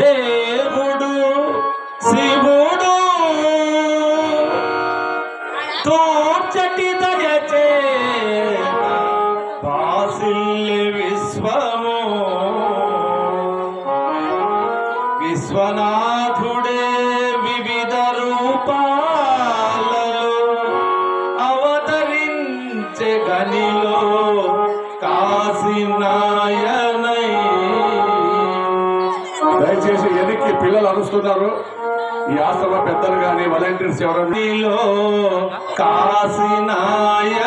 దేవుడు శివుడు నడుస్తున్నారు ఈ ఆశ్రమ పెద్దలు గాని వాలంటీర్స్ ఎవరైనా కాశీనాయనయ్య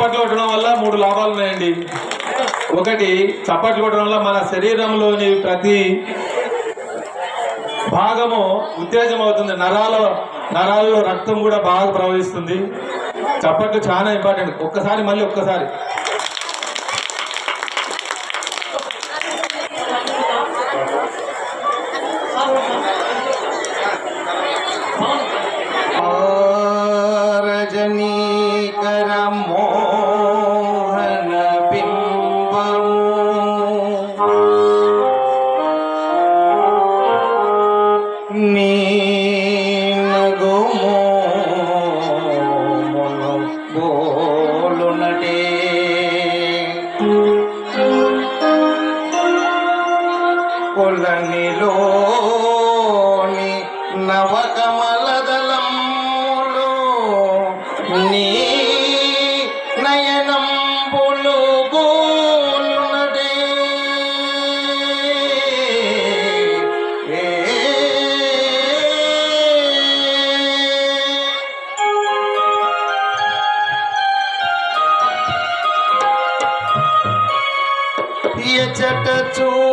చప్పట్లు కొట్టడం వల్ల మూడు లాభాలు ఉన్నాయండి. ఒకటి చప్పట్లు కొట్టడం వల్ల మన శరీరంలోని ప్రతి భాగము ఉత్తేజం అవుతుంది. నరాల నరాల్లో రక్తం కూడా బాగా ప్రవహిస్తుంది. చప్పట్లు చాలా ఇంపార్టెంట్ ఒక్కసారి మళ్ళీ ఒక్కసారి. theater to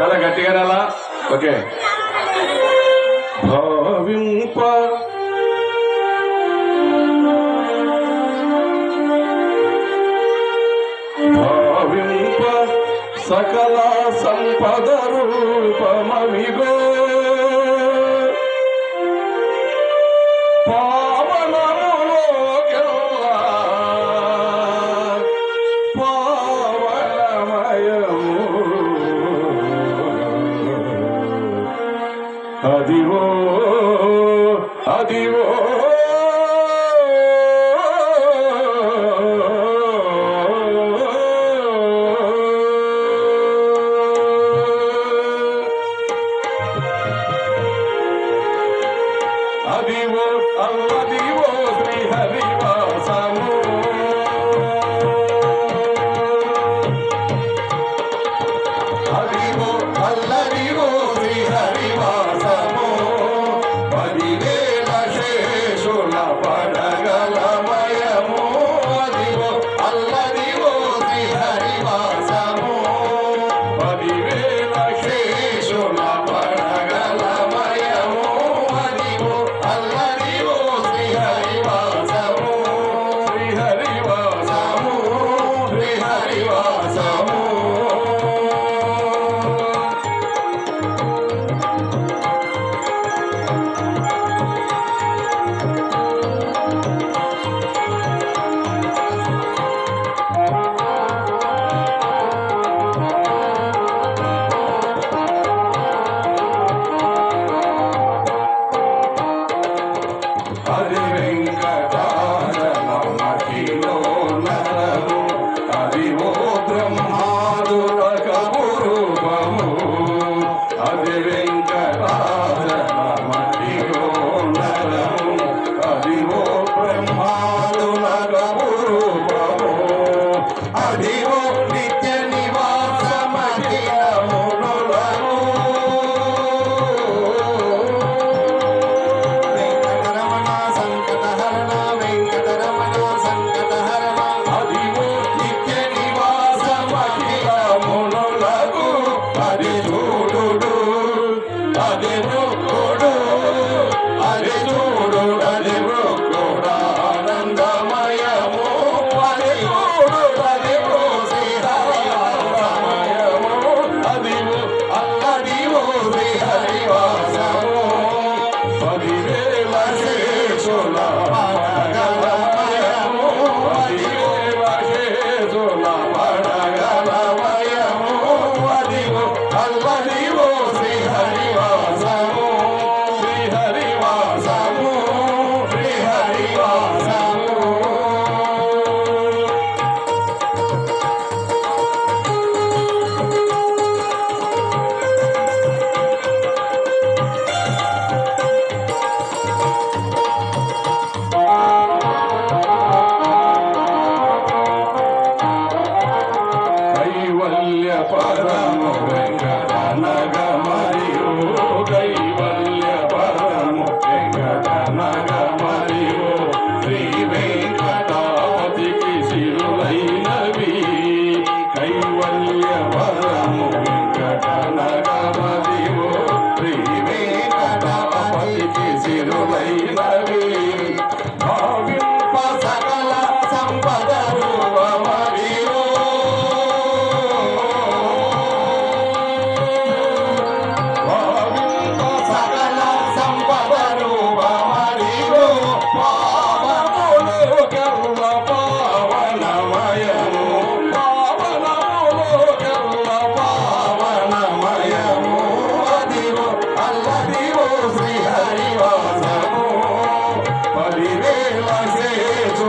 చాలా గట్టిగా రాలా? ఓకే. భావింప. భావింప సకల సంపద రూపమవిగో. Adiwo, Allah Diwo, Sri Hariwa.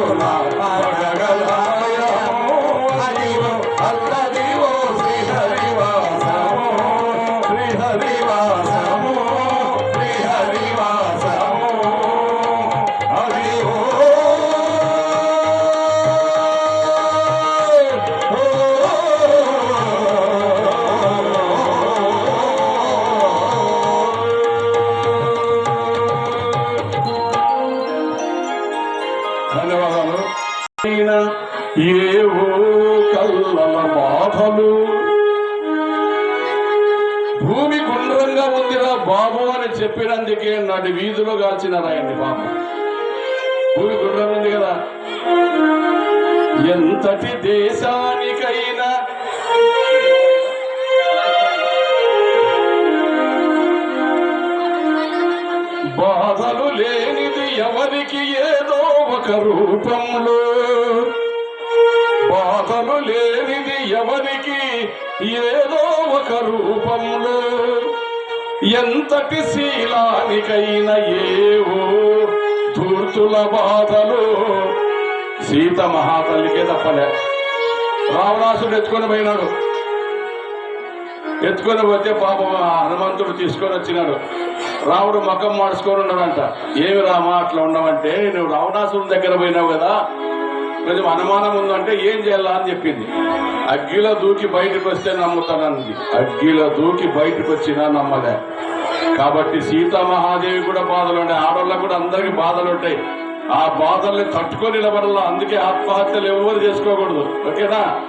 Come on, la la దేశానికైనా. బాధలు లేనిది ఎవరికి ఏదో ఒక రూపంలో. బాధలు లేనిది ఎవరికి ఏదో ఒక రూపంలో. ఎంతటి శీలానికైనా ఏవో ధూర్తుల బాధలు. సీత మహాతల్లికే తప్పలే. రావణాసుడు ఎత్తుకొని పోయినాడు. ఎత్తుకొని పోతే పాపం హనుమంతుడు తీసుకొని వచ్చినాడు. రాముడు మకం మార్చుకొని ఉన్నాడంట. ఏమి రామా అట్లా ఉండమంటే నువ్వు రావణాసురుని దగ్గర పోయినావు కదా. కొంచెం అనుమానం ఉందంటే ఏం చేయాలా అని చెప్పింది. అగ్గిలో దూకి బయటకు వస్తే నమ్ముతానంది. అగ్గిలో దూకి బయటకు వచ్చినా నమ్మలే. కాబట్టి సీతామహాదేవి కూడా బాధలు ఉంటాయి ఆడవాళ్ళకు కూడా అందరికీ బాధలు ఉంటాయి. ఆ బాధల్ని తట్టుకొని నిలబడాల? అందుకే ఆత్మహత్యలు ఎవరు చేసుకోకూడదు. ఓకేనా?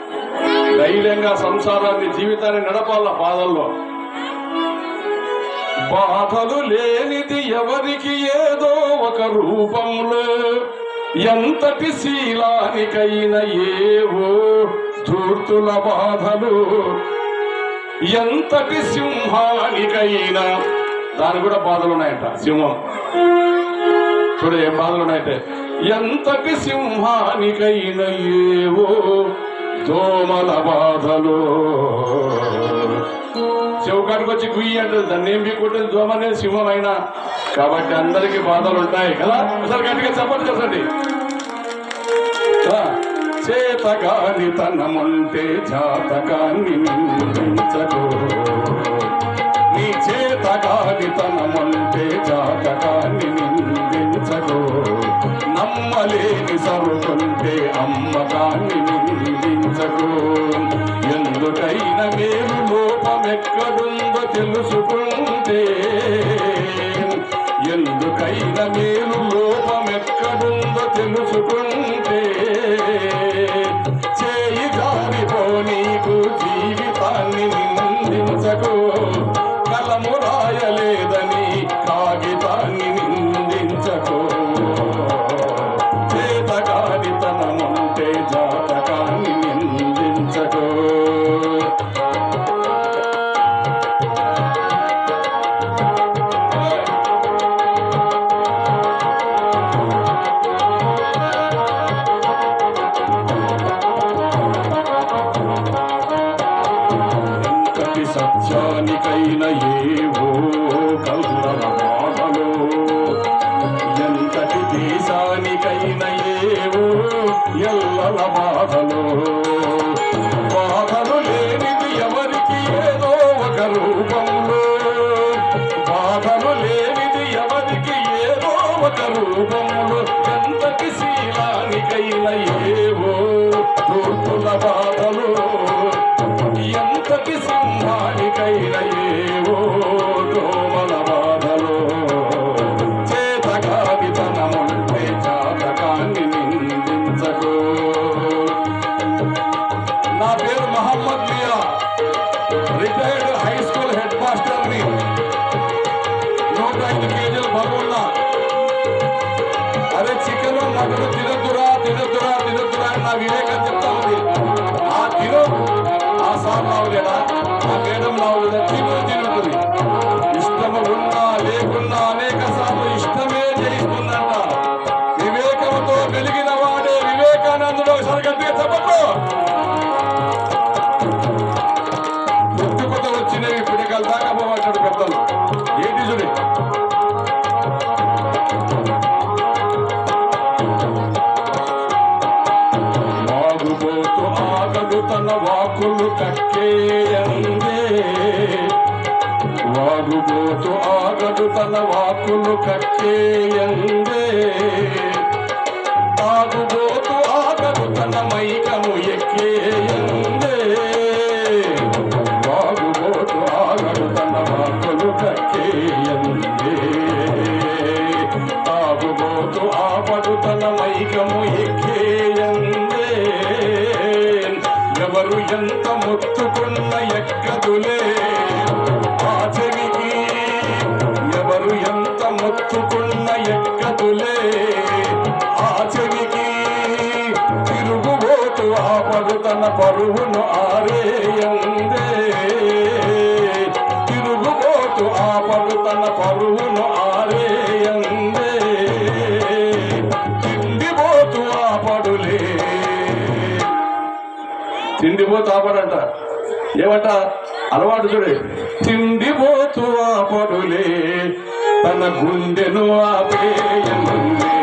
ధైర్యంగా సంసారాన్ని జీవితాన్ని నడపాల బాధల్లో? బాధలు లేనిది ఎవరికి ఏదో ఒక రూపంలో. ఎంతటి శీలానికైనా ఏవో ధూర్తుల బాధలు. ఎంతటి సింహానికైనా దాని కూడా బాధలు ఉన్నాయంట. సింహం. చూడు ఏం బాధలు ఉన్నాయంటే ఎంతటి సింహానికైన ఏవో దోమల బాధలు. చెవుకాడికి వచ్చి గుయ్యి అంటే దాన్ని ఏం బీకుంటుంది దోమనే సింహం అయినా కాబట్టి అందరికీ బాధలు ఉంటాయి కదా? ఒకసారి గట్టిగా చెప్పండి చెప్పండి చేతగాని తనముంటే జాతకాన్ని నిందించకు. నీ చేతగాని తనముంటే అమ్మకాన్ని నిందించకు ఎందుకైన మేలు లోపమెక్కడుందో తెలుసుకుంటే. ఎందుకైన మేలు లోపమెక్కడుందో తెలుసుకుంటే. సత్యానికైన ఏవో చికెన్ మటన్ తినద్దురా తినద్దురా తినద్దురా అని నా వివేకం చెప్తా ఉంది. ఆ తిను ఆ సార్ లావులేడా ఆ మేడం లావులేదా తిను వాగుబోతు ఆగడు తన వాకులు కక్కేయందే తాగుబోతు ఆగడు తన మైకము ఎక్కేయందే వాగుబోతు ఆగడు తన వాకులు కక్కేయందే తాగుబోతు ఆపడు తన మైకము ఎక్కేయందే ఎవరు ఎంత మొత్తుకున్న ఎక్కదులే. పరువును ఆరేయందే ఆ ఆపడు తన పరువును ఆరేయందే తిండిపోతు ఆపడులే తిండిపోతు ఆపడంట ఏమంట? అలవాటు చూడే. తిండిపోతు ఆపడులే తన గుండెను ఆపేయందే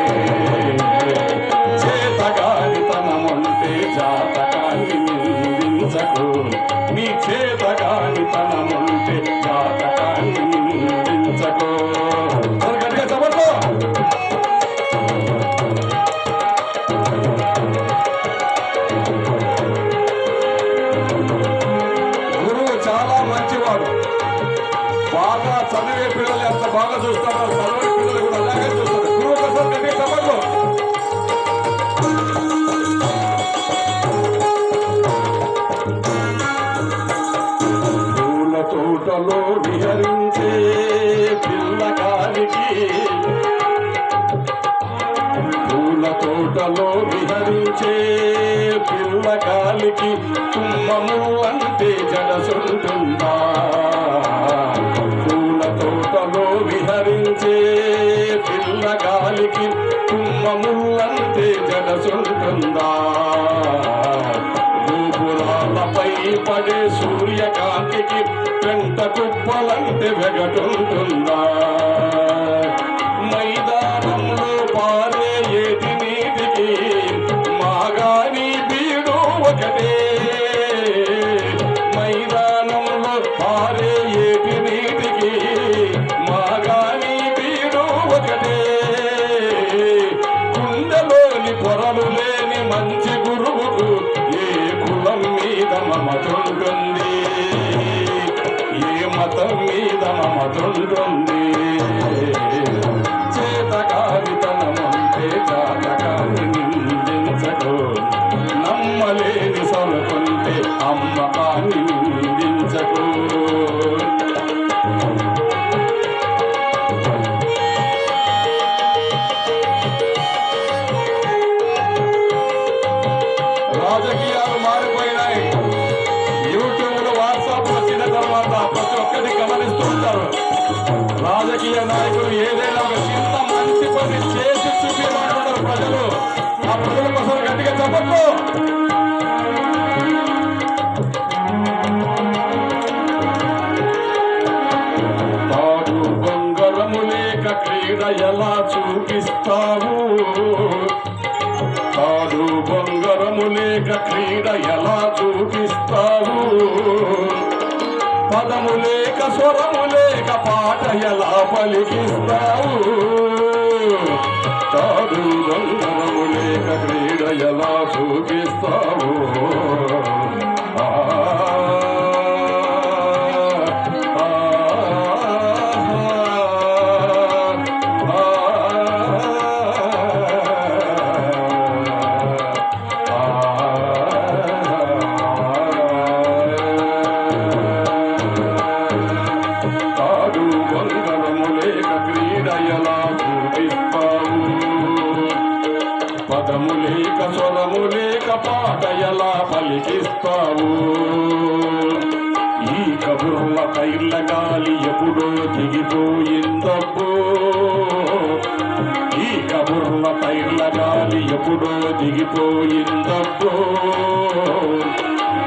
వెగటుంటుందా చూపిస్తావు కాదు బొంగరము లేక క్రీడ ఎలా చూపిస్తావు? పదము లేక స్వరము లేక పాట ఎలా పలికిస్తావు?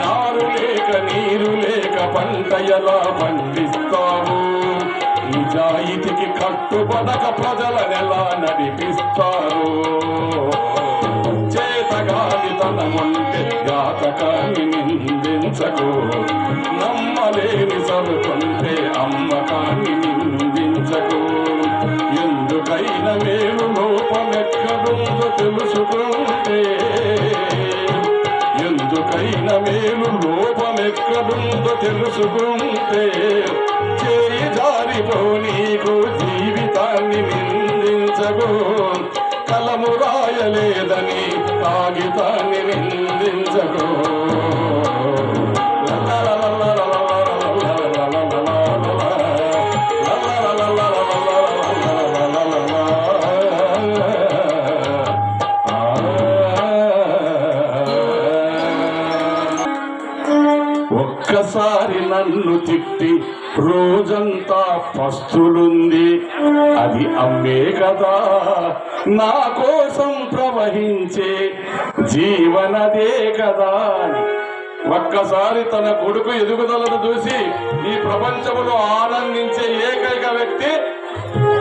నారు లేక నీరు లేక పంట ఎలా పండిస్తావు నిజాయితీకి కట్టుబడక ప్రజలనెలా నడిపిస్తారు? తన మంటే జాతకాన్ని నిందించకు. నమ్మలేని సరుకుంటే అమ్మకాన్ని నిందించకు. ఎందుకైనా మేలు లోపమెక్కడుందో తెలుసుకుంటే ఎందుకైనా మేలు లోపమెక్కడుందో తెలుసుకుంటే చేయి జారిపో నీకు జీవితాన్ని నిందించకు కలము రాయలేదని కాగితాన్ని నిందించగో ఒక్కసారి నన్ను తిట్టి రోజంతా పస్తులుంది. అది అమ్మే కదా. నా కోసం ప్రవహించే జీవనదే కదా ఒక్కసారి తన కొడుకు ఎదుగుదలను చూసి ఈ ప్రపంచంలో ఆనందించే ఏకైక వ్యక్తి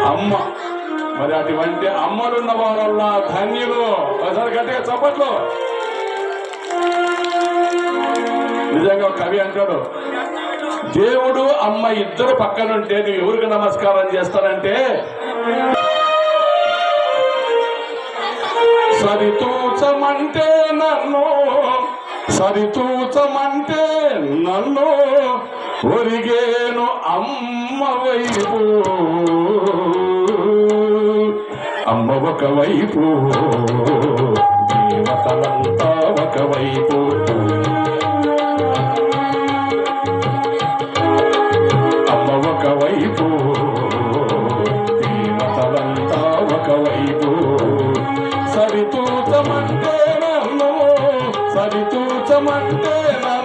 అమ్మ. మరి అటువంటి అమ్మలున్న వారల్లా ధన్యులు. ఒకసారి గట్టిగా చప్పట్లు నిజంగా కవి అంటాడు దేవుడు అమ్మ ఇద్దరు పక్కనుంటే నువ్వు ఎవరికి నమస్కారం చేస్తానంటే? సరితూచమంటే నన్ను సరితూచమంటే నన్ను ఒరిగేను అమ్మ వైపు. అమ్మ ఒకవైపు దేవతలంతా ఒకవైపు ಮತ್ತೇ ಮಾ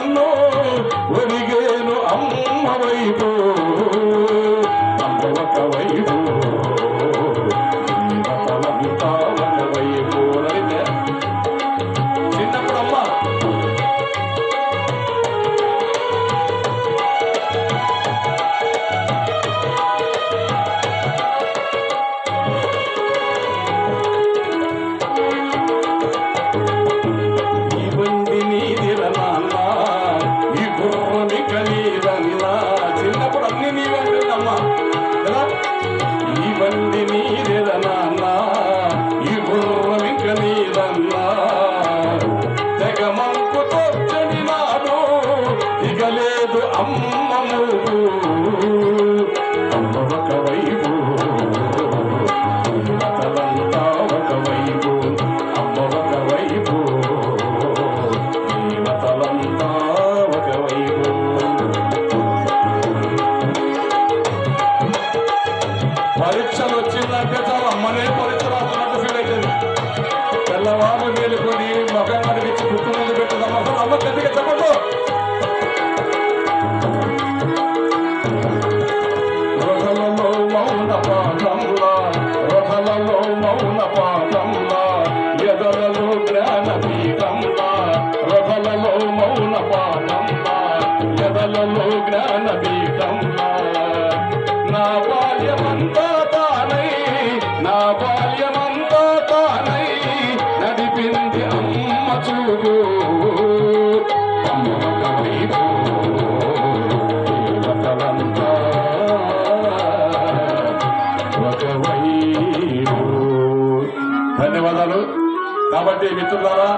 కాబట్టి మిత్రులారా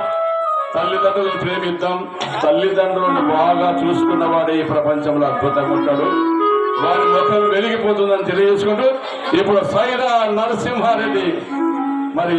తల్లిదండ్రులను ప్రేమిద్దాం. తల్లిదండ్రులను బాగా చూసుకున్న వాడే ఈ ప్రపంచంలో అద్భుతంగా ఉంటాడు. వారి ముఖం వెలిగిపోతుందని తెలియజేసుకుంటూ ఇప్పుడు సైరా నరసింహారెడ్డి. మరి